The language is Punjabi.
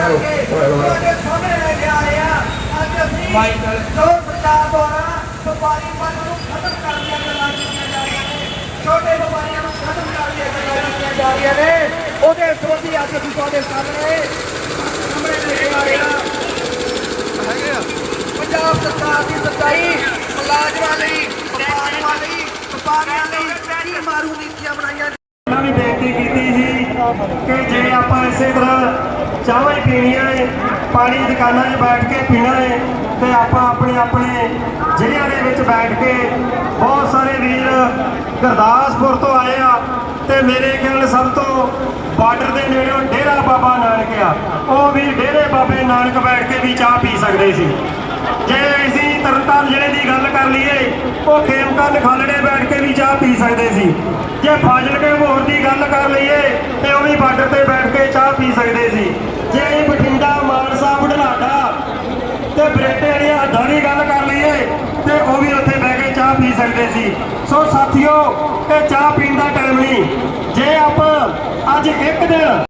ਤੁਹਾਡੇ ਸਾਹਮਣੇ ਲੈ ਕੇ ਆਏ ਆ ਅੱਜ ਅਸੀਂ ਚੋਰ ਸਰਕਾਰ ਦੁਆਰਾ ਵਪਾਰੀ ਪਨ ਨੂੰ ਖਤਮ ਕਰ ਦਿਆ ਗੱਲਾਂ ਕੀਤੀਆਂ ਜਾ ਰਹੀਆਂ ਨੇ ਛੋਟੇ ਵਪਾਰੀਆਂ ਨੂੰ ਖਤਮ ਕਰ ਦਿਆ ਗੱਲਾਂ ਕੀਤੀਆਂ ਜਾ ਰਹੀਆਂ ਨੇ ਉਹਦੇ ਸਬੰਧੀ ਅੱਜ ਅਸੀਂ ਤੁਹਾਡੇ ਸਾਹਮਣੇ ਸਾਹਮਣੇ ਲੈ ਕੇ ਆਏ ਆ ਪੰਜਾਬ ਸਰਕਾਰ ਦੀ ਸੱਚਾਈ ਮੁਲਾਜ਼ਮਾਂ ਲਈ ਵਪਾਰੀਆਂ ਲਈ ਵਪਾਰੀਆਂ ਲਈ ਕੀ ਮਾਰੂ ਨੀਤੀਆਂ ਬਣਾਈਆਂ ਮੈਂ ਵੀ ਬੇਨਤੀ ਕੀਤੀ ਸੀ ਕਿ ਜੇ ਆਪਾਂ ਇਸੇ ਤਰ੍ਹਾਂ ਚਾਹਾਂ ਹੀ ਪੀਣੀਆਂ ਏ ਪਾਣੀ ਦੁਕਾਨਾਂ 'ਚ ਬੈਠ ਕੇ ਪੀਣਾ ਏ ਤੇ ਆਪਾਂ ਆਪਣੇ ਆਪਣੇ ਜ਼ਿਲ੍ਹਿਆਂ ਦੇ ਵਿੱਚ ਬੈਠ ਕੇ ਬਹੁਤ ਸਾਰੇ ਵੀਰ ਗੁਰਦਾਸਪੁਰ ਤੋਂ ਆਏ ਆ ਤੇ ਮੇਰੇ ਖਿਆਲ ਸਭ ਤੋਂ ਬਾਰਡਰ ਦੇ ਨੇੜਿਓਂ ਡੇਰਾ ਬਾਬਾ ਨਾਨਕ ਆ। ਉਹ ਵੀ ਡੇਰੇ ਬਾਬੇ ਨਾਨਕ ਬੈਠ ਕੇ ਵੀ ਚਾਹ ਪੀ ਸਕਦੇ ਸੀ। ਜੇ ਅਸੀਂ ਤਰਨਤਾਰਨ ਜ਼ਿਲ੍ਹੇ ਦੀ ਗੱਲ ਕਰ ਲਈਏ, ਉਹ ਖੇਮਕਰਨ ਖਾਲੜੇ ਬੈਠ ਕੇ ਵੀ ਚਾਹ ਪੀ ਸਕਦੇ ਸੀ। ਜੇ ਫਾਜ਼ਿਲਕੇ ਮੋਹਰ ਦੀ ਗੱਲ ਕਰ ਲਈਏ, ਤੇ ਉਹ ਵੀ ਬਾਰਡਰ ਤੇ ਬੈਠ ਕੇ ਚਾਹ ਪੀ ਸਕਦੇ ਸੀ। ਜੇ ਅਸੀਂ ਬਠਿੰਡਾ ਮਾਨਸਾ ਬੁਢਲਾਡਾ ਤੇ ਬਰੇਟੇ ਵਾਲੀਆਂ ਹੱਦਾਂ ਦੀ ਗੱਲ ਕਰ ਲਈਏ, ਤੇ ਉਹ ਵੀ ਉੱਥੇ ਬਹਿ ਕੇ ਚਾਹ ਪੀ ਸਕਦੇ ਸੀ। ਸੋ ਸਾਥੀਓ, ਇਹ ਚਾਹ ਪੀਣ ਦਾ ਟਾਈਮ ਨਹੀਂ। ਜੇ ਆਪਾਂ ਅੱਜ ਇੱਕ ਦਿਨ